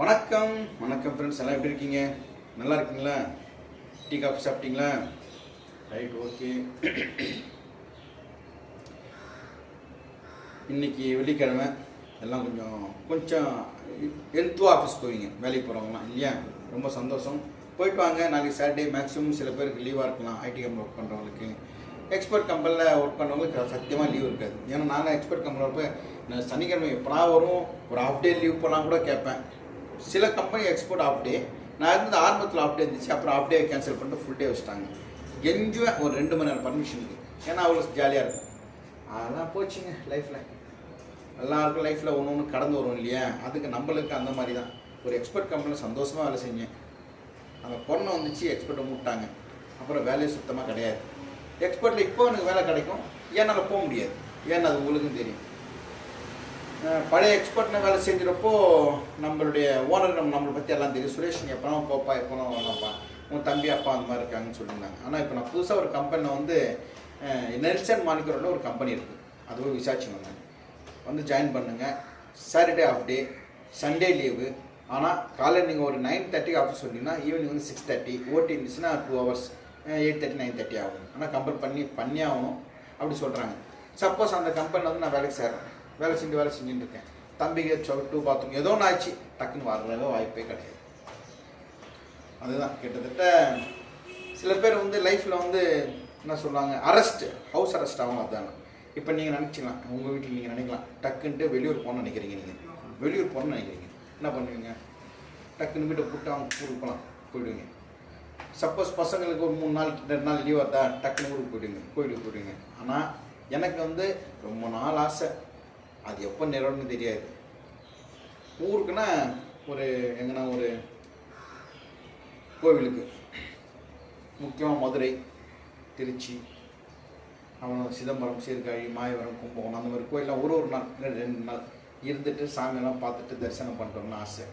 வணக்கம். வணக்கம் ஃப்ரெண்ட்ஸ் எல்லாம் எப்படி இருக்கீங்க? நல்லா இருக்கீங்களா? டீ காஃபி சாப்பிட்டீங்களா? Right okay. இன்னைக்கு வெள்ளிக்கிழமை. எல்லாம் கொஞ்சம் கொஞ்சம் ஹெல்த்து ஆஃபீஸ் போவீங்க. வேலைக்கு போகிறவங்களாம் இல்லையா? ரொம்ப சந்தோஷம். போயிட்டு வாங்க. நாளைக்கு சாட்டர்டே மேக்ஸிமம் சில பேருக்கு லீவாக இருக்கலாம். ஐடி கம்பெனி ஒர்க் பண்ணுறவங்களுக்கு எக்ஸ்பர்ட் கம்பெனியில் ஒர்க் பண்ணுறவங்களுக்கு சத்தியமாக லீவ் இருக்காது. ஏன்னா நானும் எக்ஸ்பர்ட் கம்பெனியில் போய் நான் சனிக்கிழமை எப்படா வரும்? ஒரு ஹாஃப் டே லீவ் போனால் கூட கேட்பேன். சில கம்பெனி எக்ஸ்போர்ட் ஆஃப் டே நான் இருந்த ஆரம்பத்தில் ஆஃப் டே இருந்துச்சு. அப்புறம் ஆஃப் டே கேன்சல் பண்ணிட்டு ஃபுல் டே வச்சுட்டாங்க. கெஞ்சுவேன் ஒரு ரெண்டு மணி நேரம் பர்மிஷனுக்கு ஏன்னா அவ்வளோ ஜாலியாக இருக்கும். அதெல்லாம் போச்சுங்க லைஃப்பில் எல்லாருக்கும் லைஃப்பில் ஒன்று ஒன்று கடந்து வரும் இல்லையா? அதுக்கு நம்மளுக்கு அந்த மாதிரி தான் ஒரு எக்ஸ்பர்ட் கம்பெனியில் சந்தோஷமாக வேலை செஞ்சேன். அந்த கொரோனா வந்துச்சு எக்ஸ்பர்ட்டை மூட்டாங்க. அப்புறம் வேலையே சுத்தமாக கிடையாது. எக்ஸ்பர்ட்டில் இப்போ எனக்கு வேலை கிடைக்கும். ஏன்னால் போக முடியாது. ஏன்னா அது உங்களுக்கும் தெரியும். பழைய எக்ஸ்பர்ட்னு வேலை செஞ்சிருப்போ நம்மளுடைய ஓனர் நம்ம நம்மளை பற்றி எல்லாம் தெரியும். சுரேஷ் நீ எப்போனா போப்பா எப்போனா வரலாம்ப்பா உன் தம்பி அப்பா அந்த மாதிரி இருக்காங்கன்னு சொல்லியிருந்தாங்க. ஆனால் இப்போ நான் புதுசாக ஒரு கம்பெனியில் வந்து நெல்சன் மாணிக்கரோட ஒரு கம்பெனி இருக்குது அதுவும் விசாரிச்சு வந்தேன். வந்து ஜாயின் பண்ணுங்கள் Saturday off day Sunday leave ஆனால் காலையில் நீங்கள் ஒரு நைன் தேர்ட்டிக்கு ஆஃபீஸ் சொன்னீங்கன்னா ஈவினிங் வந்து சிக்ஸ் தேர்ட்டி ஓட்டி இருந்துச்சுன்னா two hours eight thirty nine thirty ஆகும். ஆனால் கம்பல் பண்ணி பண்ணி ஆகணும். அப்படி சொல்கிறாங்க சப்போஸ் அந்த கம்பெனியில் வந்து நான் வேலைக்கு சேர்றேன். வேலை செஞ்சு வேலை செஞ்சுட்டு இருக்கேன். தம்பிக்கு சொட்டு பாத்ரூம் ஏதோ ஒன்று ஆச்சு டக்குன்னு வரல வாய்ப்பே கிடையாது. அதுதான் கிட்டத்தட்ட சில பேர் வந்து லைஃப்பில் வந்து என்ன சொல்லுவாங்க அரெஸ்ட் ஹவுஸ் அரெஸ்ட் ஆகும் அதுதான் இப்போ நீங்கள் நினச்சிக்கலாம் உங்கள் வீட்டில் நீங்கள் நினைக்கலாம் டக்குன்ட்டு வெளியூர் போகணும்னு நினைக்கிறீங்க நீங்கள் வெளியூர் போகணும்னு நினைக்கிறீங்க. என்ன பண்ணுவீங்க? டக்குன்னு வீட்டை போட்டு அவங்க ஊருக்கு போகலாம் போயிடுவீங்க. சப்போஸ் பசங்களுக்கு ஒரு மூணு நாள் ரெண்டு நாள் லீவ் வருதா டக்குன்னு ஊருக்கு போயிடுவீங்க கோயிலுக்கு போயிடுவீங்க. ஆனால் எனக்கு வந்து ரொம்ப நாள் ஆசை. அது எப்போ நேரம்னு தெரியாது. ஊருக்குன்னா ஒரு எங்கன்னா ஒரு கோவிலுக்கு. முக்கியமாக மதுரை திருச்சி அப்புறம் சிதம்பரம் சீர்காழி மாயவரம் கும்பகோணம் அந்த மாதிரி கோயிலெலாம் ஒரு ஒரு நாள் ரெண்டு நாள் இருந்துட்டு சாமியெல்லாம் பார்த்துட்டு தரிசனம் பண்ணுறோம்னு ஆசை.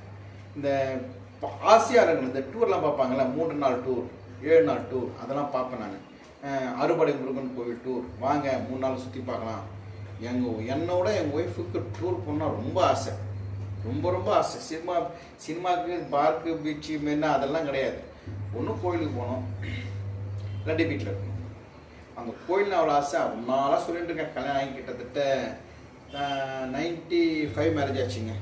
இந்த ஆசையாக இருக்கணும் இந்த டூர்லாம் பார்ப்பாங்கல்ல மூன்று நாள் டூர் ஏழு நாள் டூர் அதெல்லாம் பார்ப்பேன் நான். அறுபடை முருகன் கோவில் டூர் வாங்க மூணு நாள் சுற்றி பார்க்கலாம். எங்கள் என்னோட எங்கள் ஒய்ஃபுக்கு டூர் போனால் ரொம்ப ஆசை. ரொம்ப ரொம்ப ஆசை. சினிமா சினிமாவுக்கு பார்க்கு பீச்சு மென்னா அதெல்லாம் கிடையாது. ஒன்றும் கோயிலுக்கு போகணும் இல்லாட்டி வீட்டில் இருக்கணும். அந்த கோயில் அவ்வளோ ஆசை. அவனாலாம் சொல்லிட்டு இருக்கேன். கல்யாணம் ஆகி கிட்டத்தட்ட நைன்ட்டி ஃபைவ் மேரேஜ் ஆச்சுங்க.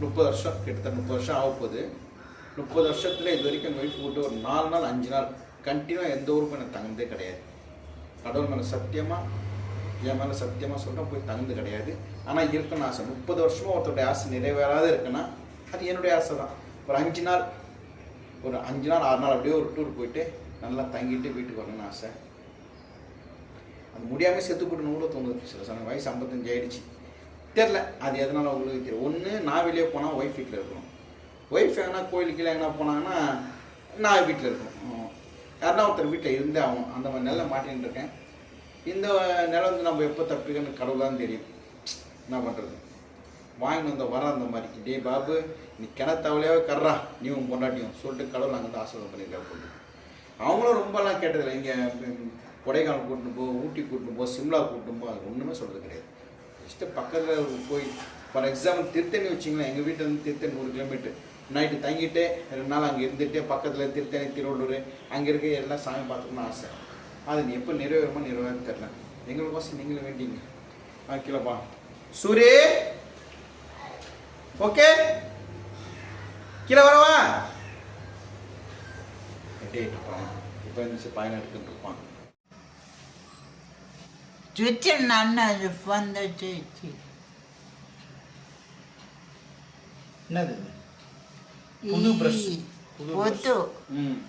முப்பது வருஷம். கிட்டத்தட்ட முப்பது வருஷம் ஆக போகுது. முப்பது வருஷத்தில் இது வரைக்கும் எங்கள் ஒய்ஃப் விட்டு ஒரு நாலு நாள் அஞ்சு நாள் கண்டினியூவாக எந்த ஊருக்கும் எனக்கு தங்கதே கிடையாது. கடவுள் மேலே சத்தியமாக என் மேலே சத்தியமாக சொல்கிறேன் போய் தகுந்து கிடையாது. ஆனால் இருக்குன்னு ஆசை. முப்பது வருஷமாக ஒருத்தருடைய ஆசை நிறைவேறாத இருக்குன்னா அது என்னுடைய ஆசை தான். ஒரு அஞ்சு நாள் ஒரு அஞ்சு நாள் ஆறு நாள் அப்படியே ஒரு டூர் போயிட்டு நல்லா தங்கிட்டு வீட்டுக்கு வரணும்னு ஆசை. அது முடியாமல் செத்து போட்டுன்னு கூட தோணுது சில சமயம் வயசு ஐம்பத்தஞ்சு ஆயிடுச்சு. தெரில அது எதனால் உங்களுக்கு தெரியும் ஒன்று நான் வெளியே போனால் ஒய்ஃப் வீட்டில் இருக்கணும். ஒய்ஃப் எங்கன்னா கோயிலுக்கு எங்கன்னா போனாங்கன்னா நான் வீட்டில் இருக்கணும். யாருன்னா ஒருத்தர் வீட்டில் இருந்தே ஆகும் அந்த மாதிரி நல்லா மாட்டின்னு இருக்கேன். இந்த நிலம் வந்து நம்ம எப்போ தப்பிக்கணும் கடவுள் தான் தெரியும். என்ன பண்ணுறது வாங்கி வந்த வர அந்த மாதிரி. டே பாபு நீ கிணத்தவளையாவே கர்றா. நீ உன் பொண்டாட்டியும். சொல்லிட்டு கடவுள் அங்கே வந்து ஆசீர்வாதம் பண்ணியிருக்காரு பொண்ணு அவங்களும் ரொம்பலாம் கேட்டதில்லை. இங்கே கொடைக்கானல் கூட்டின்னு போ ஊட்டி கூட்டின்னு போ சிம்லா கூட்டின்னு போ அது ஒன்றுமே சொல்கிறது கிடையாது. ஜஸ்ட்டு பக்கத்தில் போய் ஃபார் எக்ஸாம்பிள் திருத்தணி வச்சிங்களேன். எங்கள் வீட்டிலேருந்து திருத்தணி ஒரு கிலோமீட்டர் நைட்டு தங்கிட்டு ரெண்டு நாள் அங்கே இருந்துட்டு பக்கத்தில் திருத்தணி திருவள்ளூர் அங்கே இருக்க எல்லாம் சாமி பார்த்துக்கணும்னு ஆசை. அது நீ எப்போ நிறைவேறுமோ நிறைவேறும் தெரில எங்களுக்கோசம் நீங்களும் வேண்டிங்க. ஆ கீழப்பா சூரி! ஓகே? கீழே வரவா? இருப்பான் இப்போ இருந்துச்சு பயணம் எடுத்துட்டு இருப்பான். Twitter Nana என்னது? புது. புது. ம்.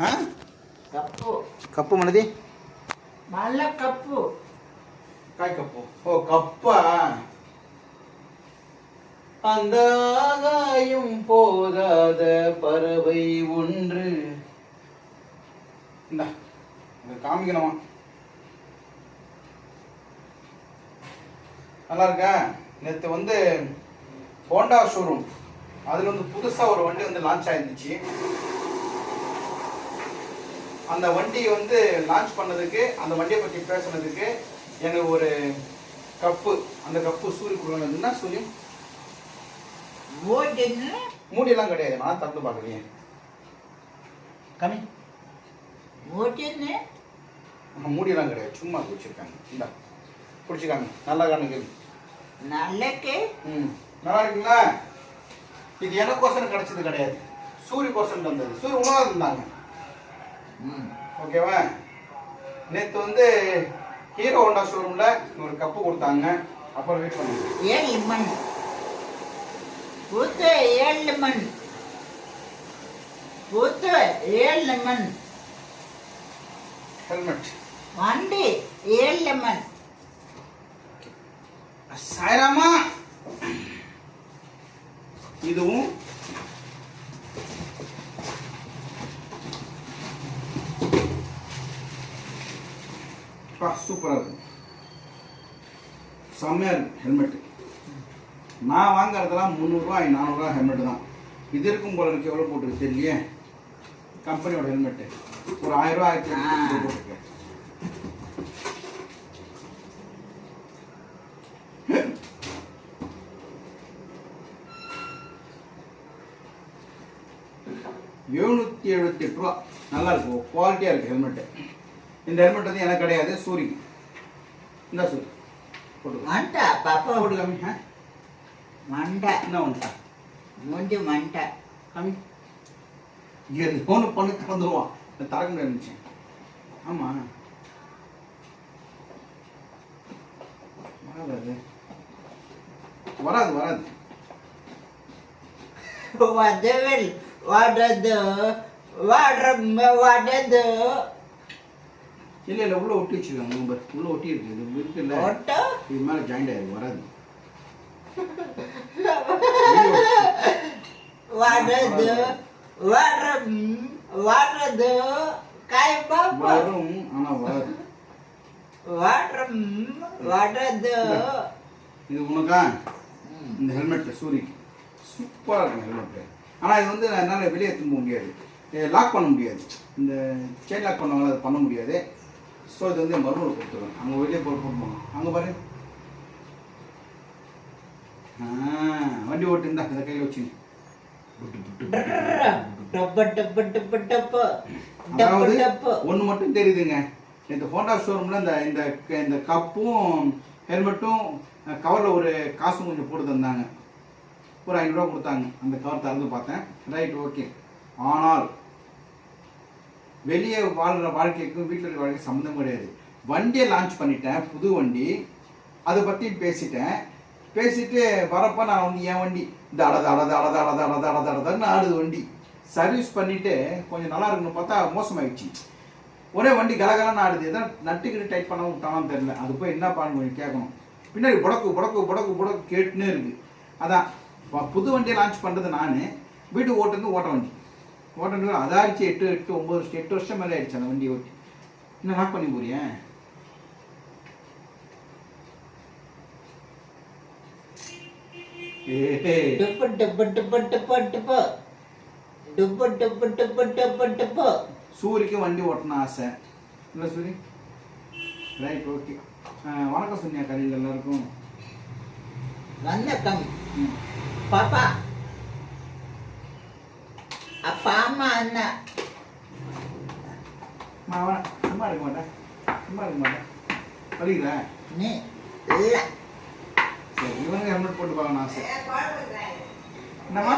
ஆ? Kapu. கப்பு மனதி. Mala kapu. காய் கப்பு. ஓ கப்பா? அந்த ஆகாயம் போகாத பறவை ஒன்று. இந்தா காமிக்கணுமா? நல்லா இருக்கா நேற்று வந்து ஹோண்டா ஷோரூம். அதில் வந்து புதுசாக ஒரு வண்டி வந்து லான்ச் ஆயிருந்துச்சு. அந்த வண்டியை வந்து லான்ச் பண்ணதுக்கு அந்த வண்டியை பற்றி பேசுனதுக்கு எனக்கு ஒரு கப்பு அந்த கப்பு சூரிய கொடுக்கணும் என்ன ஓட்டுன்னு மூடியெல்லாம் கிடையாது. நான் திறந்து பார்க்குறீங்க கம்மி மூடியெல்லாம் கிடையாது. சும்மா வச்சுருக்காங்க இந்தா பிடிச்சிக்காங்க நல்லா காணுங்க நல்லக்கு ம் நல்லா இருக்குங்களா இது எனக்கோசரம் கிடைச்சது கிடையாது. சூரிய கோசரம் தந்தது. சூரிய உணவாக இருந்தாங்க ஓகேவா? நேற்று வந்து ஹீரோ ஹோண்டா ஷோரூமில் ஒரு கப்பு கொடுத்தாங்க. அப்புறம் வெயிட் பண்ணுங்க. ஏழு மண். புத்து ஏழு மண். புத்து ஏழு மண். ஹெல்மெட் வண்டி ஏழு மண். சாயராமா? இதுவும் பா சூப்பராக இருக்கும். செம்மையாக இருக்குது ஹெல்மெட்டு நான் வாங்குறதெல்லாம் முந்நூறுரூவா நானூறுரூவா ஹெல்மெட்டு தான். இது இருக்கும் போல எனக்கு எவ்வளோ போட்டுருக்கு தெரியலையே? கம்பெனியோட ஹெல்மெட்டு ஒரு ஆயிரம் ரூபா ஆயிரத்தி போட்டிருக்கேன் எழுநூற்றி எழுபத்தி எட்டு ரூபா. நல்லா இருக்கும் குவாலிட்டியாக இருக்குது ஹெல்மெட்டு இந்த ஹெல்மெட் வந்து எனக்கு கிடையாது சூரி. இந்த சூரி. போட்டு மண்டா பாப்பா போட்டு காமி ஆ? மண்டை. என்ன வந்துட்டா மூஞ்சி மண்டை. காமி இது ஒன்று பண்ணி திறந்துருவான் நான் திறக்க முடியாது நினச்சேன் ஆமாம் வராது. வராது வராது. வதவில் வடது வடம் வடது. இல்லை இல்லை உள்ளே ஒட்டி வச்சிருக்காங்க நம்பர் உள்ளே ஒட்டி இருக்கு. இது இருக்குல்ல. இது மேலே ஜாயிண்ட் ஆயிருக்கு வராது. வடது கை பாப்பா வரும் ஆனால் வராது. வடம் வடது இது உனக்கா? இந்த ஹெல்மெட் சூரி சூப்பராக இருக்கும் ஹெல்மெட்டு ஆனால் இது வந்து என்னால் வெளியே திரும்ப முடியாது. லாக் பண்ண முடியாது. இந்த செயின் லாக் பண்ணுவாங்க அது பண்ண முடியாது. ஸோ இது வந்து என் மருமகளை கொடுத்துருவேன் அங்கே வெளியே போய் போட்டுருவாங்க அங்கே பாரு. வண்டி ஓட்டு இருந்தா இந்த கையில் வச்சு. ஒன்று மட்டும் தெரியுதுங்க. இந்த ஹோண்டா ஷோரூமில் இந்த இந்த இந்த கப்பும் ஹெல்மெட்டும் கவரில் ஒரு காசும் கொஞ்சம் போட்டு தந்தாங்க. ஒரு ஐநூறுரூவா கொடுத்தாங்க. அந்த கவர் திறந்து பார்த்தேன். ரைட் ஓகே ஆனால் வெளியே வாழ்கிற வாழ்க்கைக்கும் வீட்டில் இருக்கிற வாழ்க்கை சம்மந்தம் கிடையாது. வண்டியை லான்ச் பண்ணிட்டேன் புது வண்டி. அதை பற்றி பேசிட்டேன். பேசிட்டு வரப்போ நான் வந்து என் வண்டி? இந்த அடத அடத அடத அடத அடத அடத அடதான்னு ஆடுது வண்டி. சர்வீஸ் பண்ணிவிட்டு கொஞ்சம் நல்லா இருக்குன்னு பார்த்தா மோசமாயிடுச்சு. ஒரே வண்டி கலகலன்னு ஆடுது. எதாவது நட்டுக்கிட்டு டைட் பண்ண விட்டாலும் தெரில அது போய் என்ன பண்ண கேட்கணும். பின்னாடி புடக்கு புடக்கு புடக்கு புடக்கு கேட்டுன்னே இருக்குது அதான் புது வண்டியை லான்ச் பண்ணுறது நான். வீட்டு ஓட்டுறது ஓட்ட வண்டி. ஓட்டணுங்க அதாரிச்சு எட்டு எட்டு ஒம்பது வருஷம் எட்டு வருஷம் மேலே ஆயிடுச்சு அந்த வண்டி ஓட்டி. இன்னும் லாக் பண்ணி போறியேன் சூரிக்கு வண்டி ஓட்டணும் ஆசை. இல்லை சூரி? ரைட் ஓகே வணக்கம் சொன்னியா கலையில் எல்லாருக்கும். வணக்கம். பாப்பா. அப்பா அம்மா அண்ணா மாவன் சும்மா இருக்க மாட்டேன் சும்மா இருக்க மாட்டேன் படிக்கல நீ இல்ல சரி இவனுக்கு ஹெல்மெட் போட்டு பார்க்கணும் ஆசை என்னம்மா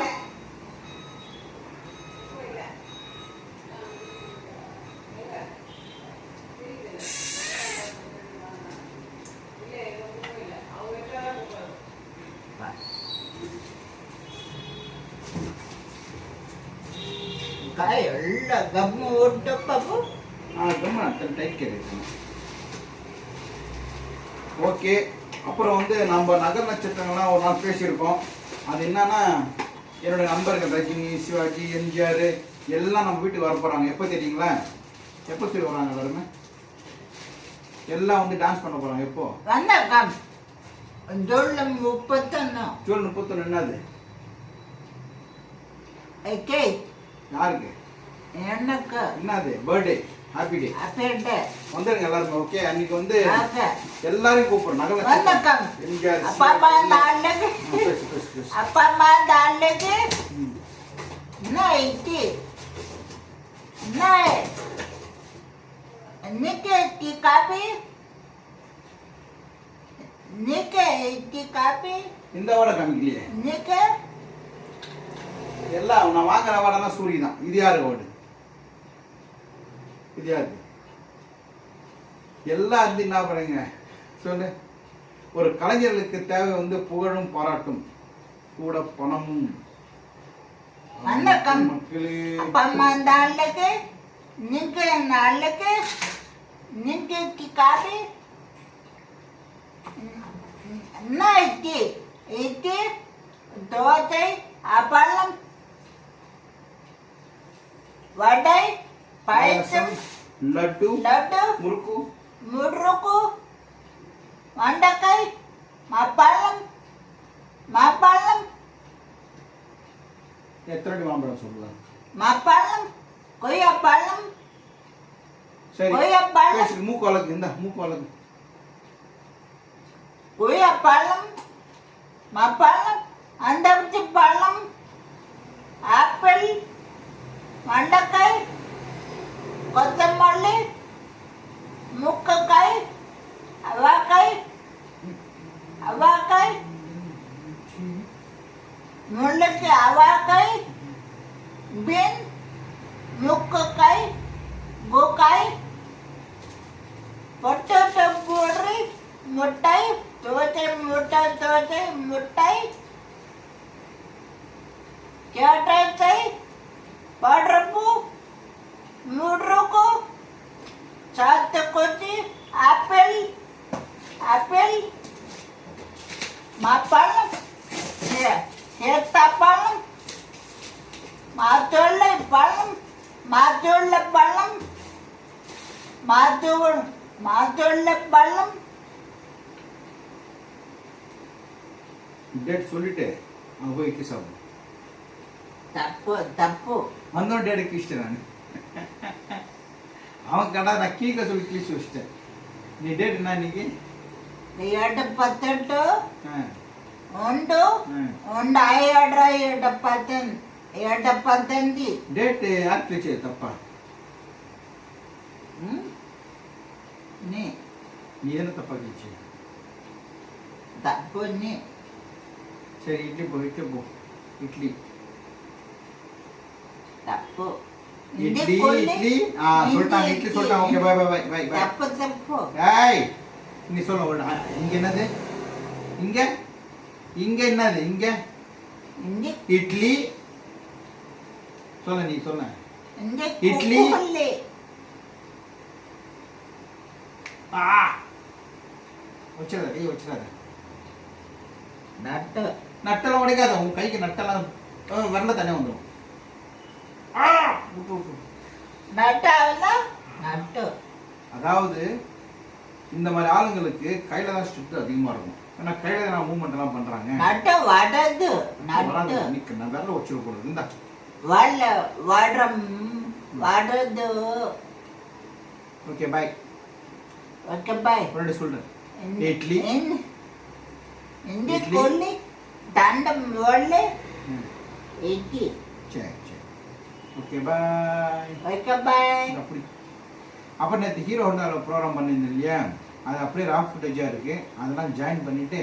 கம்மு ஓட்டு பாப்பு ஆ ரொம்ப டைட் கேட்குறேன் ஓகே அப்புறம் வந்து நம்ம நகர் நட்சத்திரங்கள்லாம் ஒரு நாள் பேசியிருக்கோம். அது என்னன்னா என்னுடைய நண்பர்கள் ரஜினி சிவாஜி எம்ஜிஆர் எல்லாம் நம்ம வீட்டுக்கு வர போகிறாங்க எப்போ தெரியுங்களா? எப்போ சரி வராங்க எல்லாருமே? எல்லாம் வந்து டான்ஸ் பண்ண போகிறாங்க எப்போ? வணக்கம் ஜொல்லு முப்பத்தொன்னு. ஜூன் முப்பத்தொன்று என்னது? யாருக்கு? எனக்கு. என்னது? பர்த்டே ஹாப்பி டே அப்பேட்ட வந்துடுங்க எல்லாருமே ஓகே அன்னைக்கு வந்து ஓகே. எல்லாரையும் கூப்பிடுறோம். நகல வணக்கம் எம்ஜிஆர் அப்பா அம்மா பேசு பேசு அப்பா அம்மா நாளைக்கு ம். நைட்டு நை நிக்க டீ காபி நிக்க டீ காபி இந்த வாட காமிக்கலையே. நிக்க எல்லாம் நான் வாங்குற வாடெல்லாம் சூரி தான். இது யாரு ஓடு இது யாரு? எல்லாம் வந்து என்ன பண்ணுங்க சொல்லு. ஒரு கலைஞர்களுக்கு தேவை வந்து புகழும் பாராட்டும் கூட பணமும். மக்களே. அப்பா அம்மா நாளைக்கு நிக்க நாளைக்கு நிக்க tea coffee night idli dosa அப்பளம் வடை பாயசம் லட்டு லட்டு முறுக்கு முறுக்கு వండకాయ మాపాలం మాపాలం எத்தனை அடி மாம்பழம் சொல்லலாம் మాపాలం కొయ్యపాలం சரி கொய்யாப்பழம். பேசுங்க மூக்கு வழக்கு இந்த மூக்கு வழக்கு కొయ్యపాలం మాపాలం అందరిచి పళ్ళం ఆపిల్ मांडला काय? कदम मांडले? मुख काय? हवा काय? हवा काय? म्हणलं की हवा काय? बेन? मुख काय? गो काय? पट्ट संपूर्ण मोठाई तोते मोठा तोते मोठाई. खेळायचंय બળરપુ મુડરોકો સાતકોચી આપેલ આપેલ માપણ છે சேத்தாப்பழம் மாத்தோள்ள பழம் மாத்தோள்ள பழம் மாத்தோ மாத்தோள்ள பழம் டேட் சொல்லிட்டேன் போய் கிசாபு ತಪ್ಪು ತಪ್ಪು ಒಂದೊಂದು ಡೇಡಕ್ಕೆ ಇಷ್ಟ ನಾನು ಅವನ ಕಡ ರಕ್ಕೀಗ ಸುಳಿಸ್ಲಿಸು ಇಷ್ಟ ನೀ ಡೇಟ್ ನನಗೆ ಎರಡು ಪತ್ತೆಂಟು ಒಂದು ಒಂದು ಎರಡು ಎರಡು ಪತ್ತೆಂಟು ಎರಡು ಪತ್ತೆಂಟು ಡೇಟ್ ಹಾಕ್ಲಿಕ್ಕೆ ತಪ್ಪ ನೀ ಏನು ತಪ್ಪಾಗಿಚ್ಚಿ ತಪ್ಪು ನೀ ಸರಿ ಇಡ್ಲಿ ಬೋ ಇಡ್ಲಿ ಬೋ ಇಡ್ಲಿ இட்லி இட்லி ಇಡ್ಲಿ ಆ இட்லி சொல்லிட்டாங்க okay bye bye bye bye bye தப்பு ஏய் நீ சொல்ல இங்க என்னது? இங்க? இங்க என்னது? இங்க? இங்க? இட்லி. சொல்ல நீ சொல்ல இட்லி. ஆ. வச்சிடாத கை வச்சிடாத. நட்ட. நட்டெல்லாம் உடைக்காத உன் கைக்கு நட்டெல்லாம் வரல தானே வந்துடும் அதாவது இந்த மாதிரி ஆளுங்களுக்கு கையில தான் ஸ்ட்ரிக்ட் அதிகமா இருக்கும். ஏன்னா கையில தான் மூவ்மெண்ட் எல்லாம் பண்றாங்க. நட்ட வடது நட்டு. நிக்க நான் விரல வச்சிர கூடாது இந்த. வல்ல ஓகே பை ஓகே பை ரெண்டு சொல்றேன். இட்லி. இந்த கொல்லி தண்டம் ஒல்ல idli. Okay bye okay bye அப்படி அப்புறம் நேற்று ஹீரோ ஹோண்டாவில் ப்ரோக்ராம் பண்ணிருந்தேன் இல்லையா அது அப்படியே ரா ஃபுட்டேஜாக இருக்குது அதெல்லாம் ஜாயின் பண்ணிவிட்டு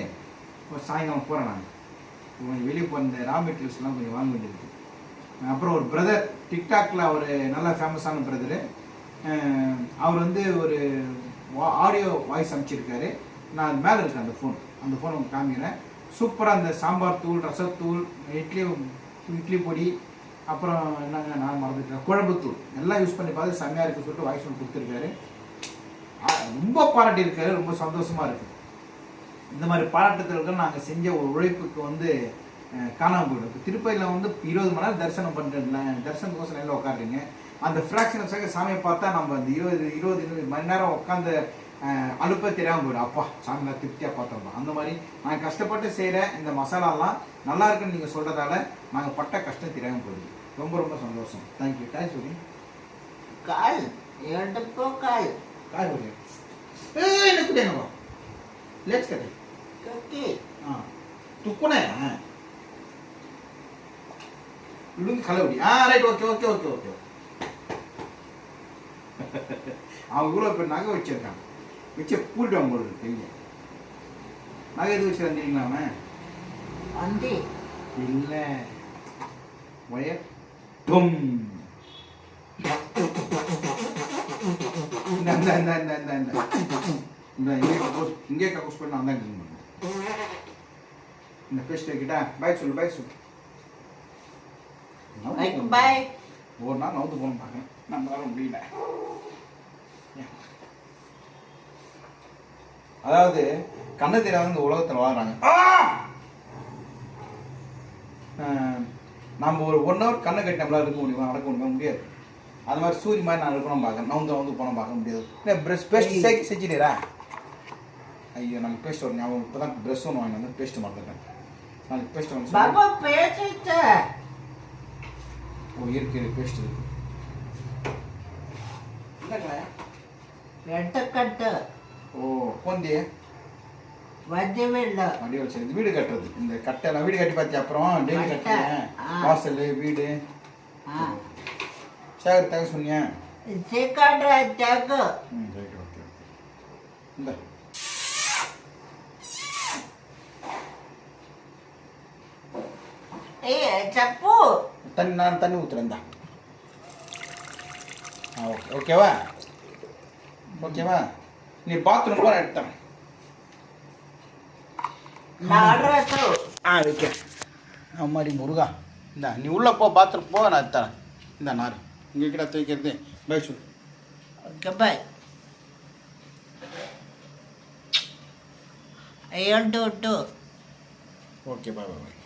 இப்போ சாயங்காலம் போகிறேன் நான். கொஞ்சம் வெளியே போன ரா மெட்டீரியல்ஸ்லாம் கொஞ்சம் வாங்க வேண்டியிருக்கு அப்புறம் ஒரு பிரதர் டிக்டாக்ல அவர் நல்லா ஃபேமஸான பிரதரு அவர் வந்து ஒரு ஆடியோ வாய்ஸ் அனுப்பிச்சிருக்காரு. நான் அது மேலே இருக்கேன் அந்த ஃபோன் அந்த ஃபோன் உங்களுக்கு காமிக்கிறேன். சூப்பராக அந்த சாம்பார் தூள் ரசத்தூள் இட்லி இட்லி பொடி அப்புறம் என்னங்க நான் மறந்துட்டேன். குழம்புத்தூள் எல்லாம் யூஸ் பண்ணி பார்த்து செம்மையாக இருக்கு சொல்லிட்டு வாய்ஸ் ஒன்று கொடுத்துருக்காரு. ரொம்ப பாராட்டியிருக்காரு ரொம்ப சந்தோஷமாக இருக்குது இந்த மாதிரி பாராட்டுதல்கள் நாங்கள் செஞ்ச ஒரு உழைப்புக்கு வந்து காணாமல் போயிடும். இப்போ திருப்பதியில் வந்து இருபது மணி நேரம் தரிசனம் பண்ணுறேன் தரிசனத்துக்கோசம் நல்லா உட்காருங்க அந்த ஃப்ராக்ஷன் சாமியை பார்த்தா நம்ம அந்த இருபது இருபது இருபது மணி நேரம் உட்காந்து அலுப்ப தெரியாமல் போயிடும். அப்பா சாமி நான் திருப்தியாக பார்த்தோம்ப்பா அந்த மாதிரி நான் கஷ்டப்பட்டு செய்கிற இந்த மசாலாலாம் நல்லா இருக்குன்னு நீங்கள் சொல்கிறதால நாங்கள் பட்ட கஷ்டம் தெரியாமல் போயிடுது. ரொம்ப ரொம்ப சந்தோஷம். தேங்க்யூ காய் சொல்லி. கால் எடுப்போ கால் காய் சொல்லி. ஏய் எனக்கு தேனவா ಲೆಟ್ಸ್ ಕತೆ ಕತೆ ஆ. ತುಕ್ಕುಣ ಇಡೊಂದು கலவடி ஆ right okay okay okay okay okay கூட இவ்வளோ பேர் நகை வச்சிருக்கான் வச்சு பூரிட்டவன் போடுறது தெரிஞ்ச நகை எது வச்சிருந்தீங்களா அவன்? அந்த இல்லை. ஒயர் டும் இந்த இந்த இந்த இந்த இந்த இங்கே கக்கூஸ் இங்கே கக்கூஸ் பண்ணி நான் தான் க்ளீன் பண்ணேன் இந்த பேஸ்ட் வைக்கிட்டா பாய் சொல்லு பாய் சொல்லு. லைக் பை ஒரு நாள் நவுந்து போகணும் பார்க்கணும் நம்மளால முடியல. அதாவது கண்ணு தெரியாத இந்த உலகத்தில் வாழ்றாங்க. நம்ம ஒரு ஒன் ஹவர் கண்ணை கட்டி நம்மளால இருக்க முடியுமா? நடக்க முடியுமா? முடியாது. அது மாதிரி சூரிய மாதிரி நான் இருக்கணும் பார்க்க நவுந்து நவுந்து போன பார்க்க முடியாது. ப்ரெஷ் பேஸ்ட் சேர்த்து செஞ்சுட்டீரா ஐயோ நம்ம பேஸ்ட் ஒரு ஞாபகம் இப்போ தான் ப்ரெஷ் ஒன்று வாங்கி வந்து பேஸ்ட் மறந்துட்டேன். நாளைக்கு பேஸ்ட் பேசிட்ட. ஓ இருக்கு இருக்கு பேஸ்ட் இருக்கு. என்னக்கா எட்டக்கட்டு ஓ போந்தியே வஜ்ஜவில்ல வடிவல் சரி வீடு கட்டுறது. இந்த கட்டை நான் வீடு கட்டி பார்த்தி அப்புறம் டெய்லி கட்டை. கட்டுறேன். வாசல் வீடு. ஆ. சேகர் தக சொன்னியா? சீக்காட்ற ம் ரைட் ஓகே இந்த. ஏய் சப்பு. தண்ணி நான் தண்ணி தான் ஆ ஓகே ஓகேவா? ஓகேவா? நீ பாத்ரூம் போன எடுத்தேன் ஆ ஓகே அம்மாடி முருகா. இந்தா நீ உள்ளே போ பாத்ரூம் போ நான் தரேன். இந்த நார் இங்கே கிட்ட துவைக்கிறது பை சொல்லு. Okay bye. ஏழு டு ஓகே பாய் பாய் பாய்